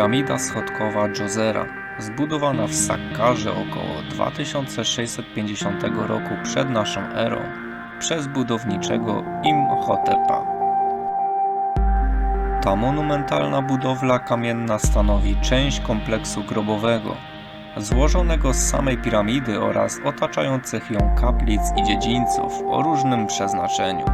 Piramida schodkowa Dżozera, zbudowana w Sakkarze około 2650 roku przed naszą erą przez budowniczego Imhotepa. Ta monumentalna budowla kamienna stanowi część kompleksu grobowego, złożonego z samej piramidy oraz otaczających ją kaplic i dziedzińców o różnym przeznaczeniu.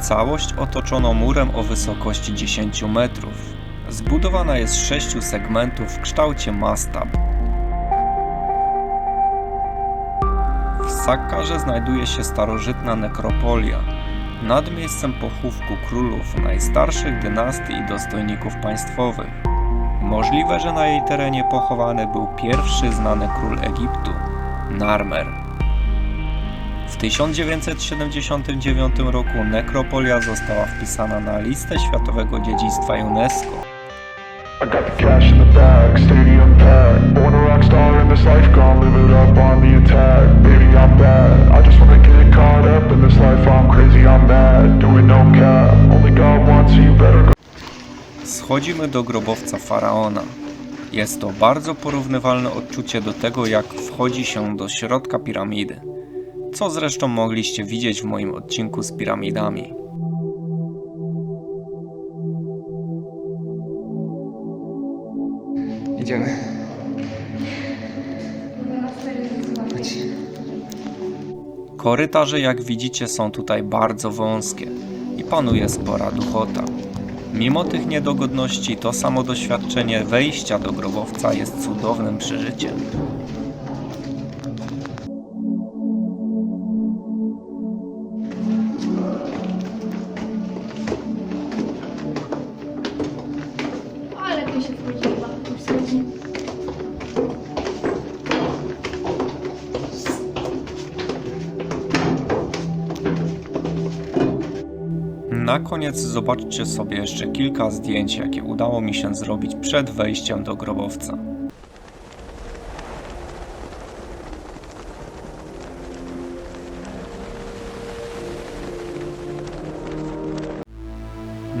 Całość otoczono murem o wysokości 10 metrów. Zbudowana jest z sześciu segmentów w kształcie mastab. W Sakkarze znajduje się starożytna nekropolia, nad miejscem pochówku królów najstarszych dynastii i dostojników państwowych. Możliwe, że na jej terenie pochowany był pierwszy znany król Egiptu, Narmer. W 1979 roku nekropolia została wpisana na listę Światowego Dziedzictwa UNESCO. I got the cash in the bag, stadium packed. Born a rock star in this life, gonna live it up on the attack. Baby, I'm bad. I just wanna get caught up in this life. I'm crazy, I'm mad. Doing no cap. Only God wants you, better go. Schodzimy do grobowca faraona. Jest to bardzo porównywalne odczucie do tego, jak wchodzi się do środka piramidy. Co zresztą mogliście widzieć w moim odcinku z piramidami. Idziemy. Korytarze, jak widzicie, są tutaj bardzo wąskie i panuje spora duchota. Mimo tych niedogodności, to samo doświadczenie wejścia do grobowca jest cudownym przeżyciem. Na koniec zobaczcie sobie jeszcze kilka zdjęć, jakie udało mi się zrobić przed wejściem do grobowca.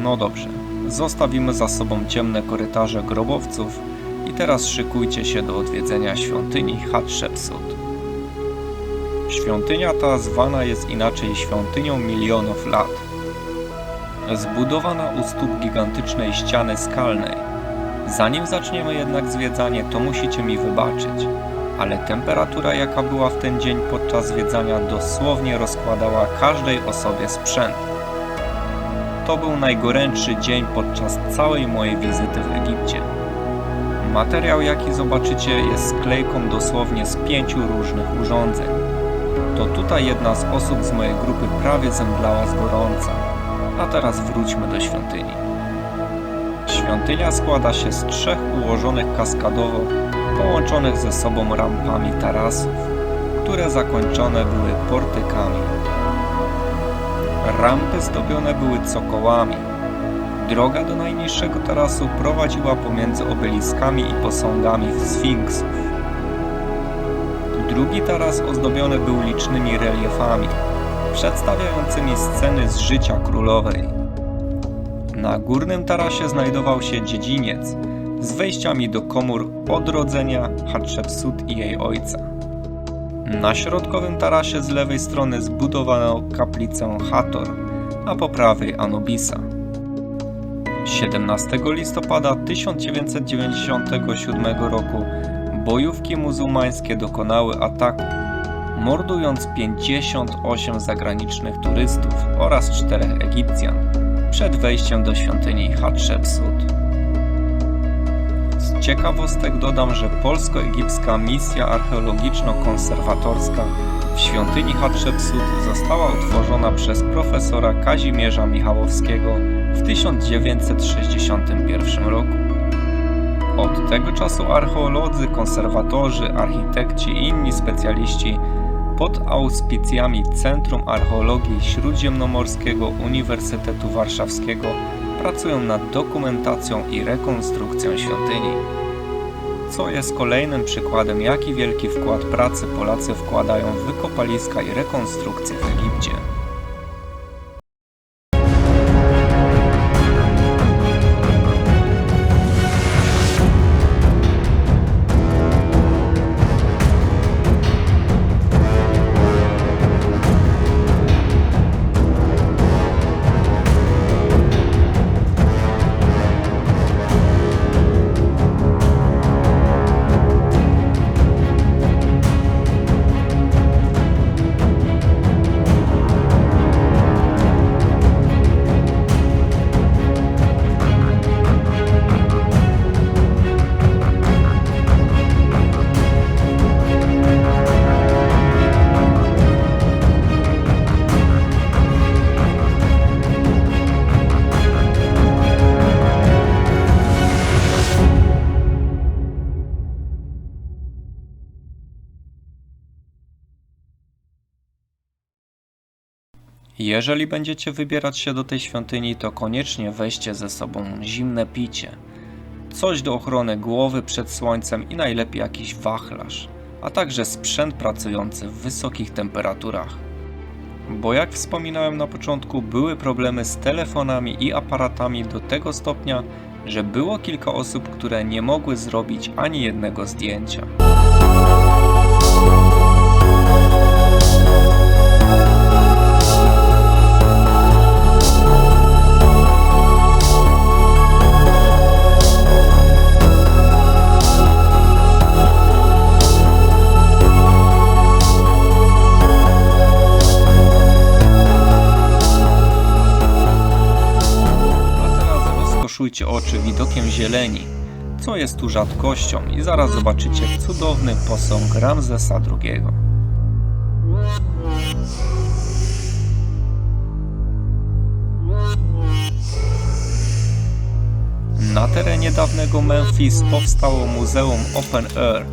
No dobrze, zostawimy za sobą ciemne korytarze grobowców i teraz szykujcie się do odwiedzenia świątyni Hatshepsut. Świątynia ta zwana jest inaczej świątynią milionów lat. Zbudowana u stóp gigantycznej ściany skalnej. Zanim zaczniemy jednak zwiedzanie, to musicie mi wybaczyć, ale temperatura jaka była w ten dzień podczas zwiedzania dosłownie rozkładała każdej osobie sprzęt. To był najgorętszy dzień podczas całej mojej wizyty w Egipcie. Materiał jaki zobaczycie jest sklejką dosłownie z pięciu różnych urządzeń. To tutaj jedna z osób z mojej grupy prawie zemdlała z gorąca. A teraz wróćmy do świątyni. Świątynia składa się z trzech ułożonych kaskadowo połączonych ze sobą rampami tarasów, które zakończone były portykami. Rampy zdobione były cokołami. Droga do najniższego tarasu prowadziła pomiędzy obeliskami i posągami sfinksów. Drugi taras ozdobiony był licznymi reliefami, przedstawiającymi sceny z życia królowej. Na górnym tarasie znajdował się dziedziniec z wejściami do komór odrodzenia Hatshepsut i jej ojca. Na środkowym tarasie z lewej strony zbudowano kaplicę Hathor, a po prawej Anubisa. 17 listopada 1997 roku bojówki muzułmańskie dokonały ataku, mordując 58 zagranicznych turystów oraz 4 Egipcjan przed wejściem do świątyni Hatshepsut. Z ciekawostek dodam, że polsko-egipska misja archeologiczno-konserwatorska w świątyni Hatshepsut została utworzona przez profesora Kazimierza Michałowskiego w 1961 roku. Od tego czasu archeolodzy, konserwatorzy, architekci i inni specjaliści pod auspicjami Centrum Archeologii Śródziemnomorskiego Uniwersytetu Warszawskiego pracują nad dokumentacją i rekonstrukcją świątyni. Co jest kolejnym przykładem, jaki wielki wkład pracy Polacy wkładają w wykopaliska i rekonstrukcje w Egipcie. Jeżeli będziecie wybierać się do tej świątyni, to koniecznie weźcie ze sobą zimne picie. Coś do ochrony głowy przed słońcem i najlepiej jakiś wachlarz, a także sprzęt pracujący w wysokich temperaturach. Bo jak wspominałem na początku, były problemy z telefonami i aparatami do tego stopnia, że było kilka osób, które nie mogły zrobić ani jednego zdjęcia. Rozkoszujcie oczy widokiem zieleni, co jest tu rzadkością i zaraz zobaczycie cudowny posąg Ramzesa II. Na terenie dawnego Memphis powstało Muzeum Open Air,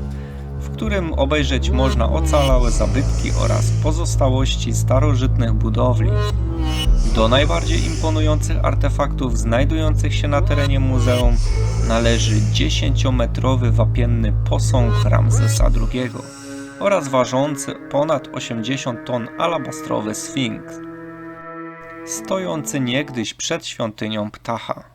w którym obejrzeć można ocalałe zabytki oraz pozostałości starożytnych budowli. Do najbardziej imponujących artefaktów znajdujących się na terenie muzeum należy 10-metrowy wapienny posąg Ramzesa II oraz ważący ponad 80 ton alabastrowy sfinks, stojący niegdyś przed świątynią Ptacha.